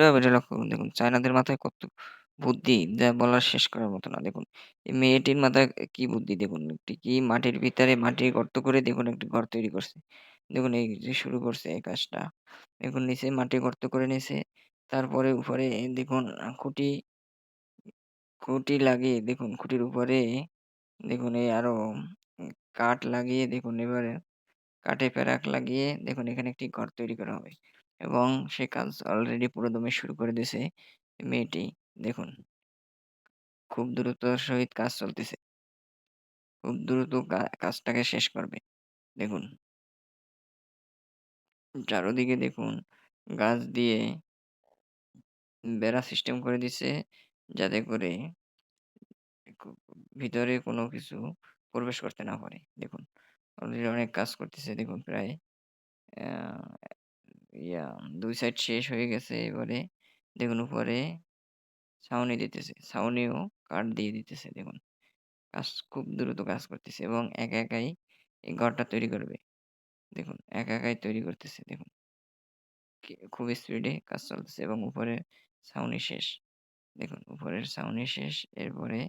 এভাবে এটা লক্ষ্য করুন দেখুন চায়নাদের মাথায় কত বুদ্ধি, যা বলার শেষ করার মতো না দেখুন। এই মেয়েটির মাথায় কি বুদ্ধি দেখুন, একটি কি মাটির ভিতরে মাটির গর্ত করে দেখুন একটি ঘর তৈরি করছে। দেখুন, এই যে শুরু করছে এই কাজটা। দেখুন, নিচে মাটি গর্ত করে নিয়েছে। তারপরে উপরে দেখুন, খুঁটি খুঁটি লাগিয়ে দেখুন, খুঁটির উপরে দেখুন, এই আরও কাঠ লাগিয়ে দেখুন, এবারে কাঠে প্যারাক লাগিয়ে দেখুন এখানে একটি ঘর তৈরি করা হবে এবং সে কাজ অলরেডি পুরোদমে শুরু করে দিয়েছে মেয়েটি দেখুন। খুব দ্রুততার সহিত কাজ চলতেছে। খুব দ্রুত কাজটাকে শেষ করবে। দেখুন। চারদিকে দেখুন গাছ দিয়ে বেড়া সিস্টেম করে দিছে যাতে করে ভিতরে কোনো কিছু প্রবেশ করতে না পারে। দেখুন অলরেডি অনেক কাজ করতেছে দেখুন প্রায় ইয়া দুই সাইড শেষ হয়ে গেছে এবারে দেখুন উপরে ছাউনি দিতেছে। ছাউনিও কাঠ দিয়ে দিতেছে দেখুন। কাজ খুব দ্রুত কাজ করতেছে এবং একা একাই এই ঘরটা তৈরি করবে। দেখুন, একা একাই তৈরি করতেছে দেখুন। খুব স্পিডে কাজ চলতেছে এবং উপরে ছাউনি শেষ। দেখুন, উপরের ছাউনি শেষ। এরপরে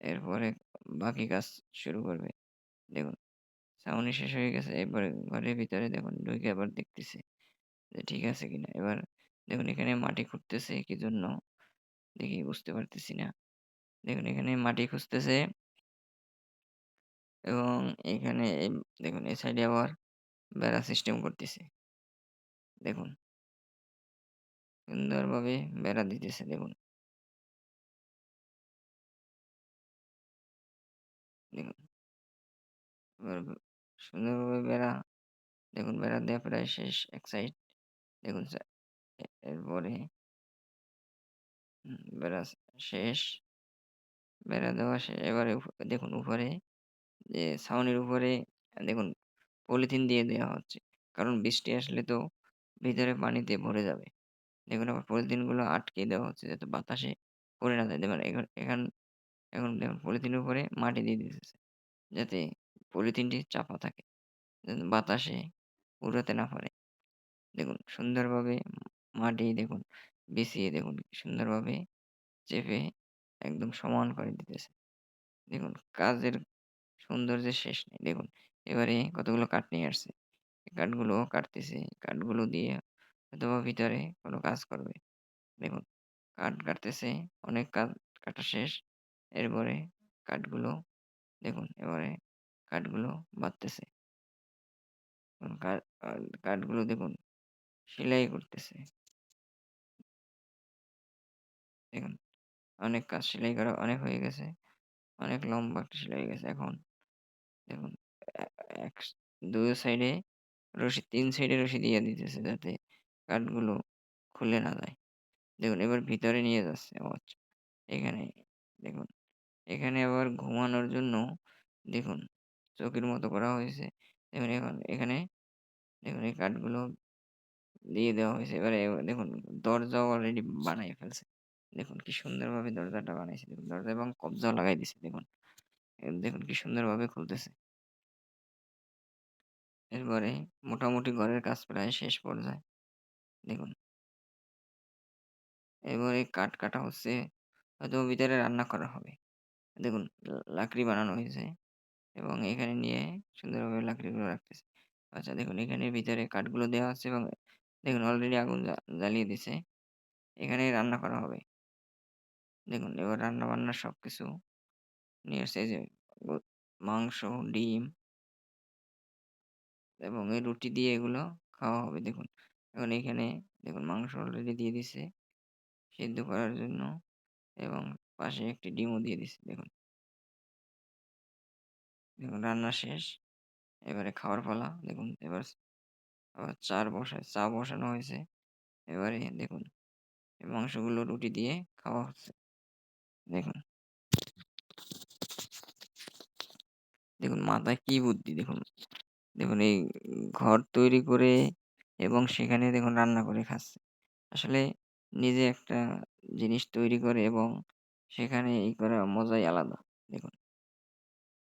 এরপরে বাকি কাজ শুরু করবে। দেখুন ছাউনি শেষ হয়ে গেছে। এরপরে ঘরের ভিতরে দেখুন, ঢুকে আবার দেখতেছে যে ঠিক আছে কিনা। এবার দেখুন, এখানে মাটি খুঁড়তেছে, কি জন্য দেখি, বুঝতে পারতেছি না। দেখুন, এখানে মাটি খুঁজতেছে এবং এখানে দেখুন এই সাইডে আবার বেড়া সিস্টেম করতেছে। দেখুন। সুন্দরভাবে বেড়া দিতেছে, দেখুন। দেখুন। সুন্দরভাবে বেড়া দেখুন বেড়া দেওয়া প্রায় শেষ, এক সাইড। দেখুন এরপরে বেড়া শেষ। বেড়া দেওয়া শেষ এবারে দেখুন উপরে, যে ছাউনির উপরে, দেখুন পলিথিন দিয়ে দেওয়া হচ্ছে। কারণ বৃষ্টি আসলে তো ভিতরে পানিতে ভরে যাবে। দেখুন আবার পলিথিনগুলো আটকে দেওয়া হচ্ছে যাতে বাতাসে পড়ে না যায়। দেখুন এখন এখন দেখুন পলিথিনের উপরে মাটি দিয়ে দিতেছে। যাতে পলিথিনটি চাপা থাকে। বাতাসে উড়াতে না পারে। দেখুন, সুন্দরভাবে মাটি দেখুন, বিছিয়ে দেখুন সুন্দরভাবে চেপে একদম সমান করে দিতেছে। দেখুন, কাজের সৌন্দর্যের শেষ নেই। দেখুন, এবারে কতগুলো কাঠ নিয়ে আসছে। কাঠগুলো কাটতেছে। কাঠগুলো দিয়ে হয়তোবা ভিতরে কোনো কাজ করবে। দেখুন, কাঠ কাটতেছে। অনেক কাঠ কাটা শেষ। এরপরে কাঠগুলো দেখুন, এবারে কাঠগুলো আ কাঠগুলো দেখুন সেলাই করতেছে। দেখুন, অনেক কাজ সেলাই করা অনেক হয়ে গেছে। অনেক লম্বা একটা সেলাই হয়ে গেছে এখন। দেখুন এক ২ সাইডে রশি, তিন সাইডে রশি দিয়ে দিতেছে যাতে কাঠগুলো খুলে না যায়। দেখুন, এবার ভিতরে নিয়ে যাচ্ছে। এখানে, দেখুন, এখানে আবার ঘুমানোর জন্য, দেখুন চৌকির মতো করা হয়েছে। দেখুন এখন এখানে দেখুন এই কাঠগুলো দিয়ে দেওয়া হয়েছে। এবারে দেখুন দরজাও অলরেডি বানায় ফেলছে। দেখুন কি সুন্দরভাবে দরজাটা বানাইছে দেখুন। দরজা এবং কবজাও লাগাই দিছে দেখুন। দেখুন কি সুন্দরভাবে খুলতেছে। এরপরে মোটামুটি ঘরের কাজ প্রায় শেষ পর্যায়ে। দেখুন। এবারে কাঠ কাটা হচ্ছে। হয়তো ভিতরে রান্না করা হবে। দেখুন লাকড়ি বানানো হয়েছে এবং এখানে নিয়ে সুন্দরভাবে লাকড়িগুলো রাখতেছে। আচ্ছা দেখুন এখানে ভিতরে কাঠগুলো দেওয়া আছে এবং দেখুন অলরেডি আগুন জ্বা জ্বালিয়ে দিছে। এখানেই রান্না করা হবে। দেখুন এবার রান্না-বান্না সবকিছু নিয়ে আসছে এই যে মাংস, ডিম এবং এই রুটি দিয়ে এগুলো খাওয়া হবে দেখুন। এখন এখানে দেখুন মাংস অলরেডি দিয়ে দিছে সিদ্ধ করার জন্য এবং পাশে একটি ডিমও দিয়ে দিছে দেখুন। দেখুন রান্না শেষ। এবারে খাওয়ার পালা। দেখুন এবার আবার চার বসায় চা বসানো হয়েছে। এবারে দেখুন, এই মাংসগুলো রুটি দিয়ে খাওয়া হচ্ছে। দেখুন। দেখুন, মাথায় কি বুদ্ধি, দেখুন। দেখুন, এই ঘর তৈরি করে এবং সেখানে দেখুন রান্না করে খাচ্ছে। আসলে নিজে একটা জিনিস তৈরি করে এবং সেখানে ই করা মজাই আলাদা। দেখুন।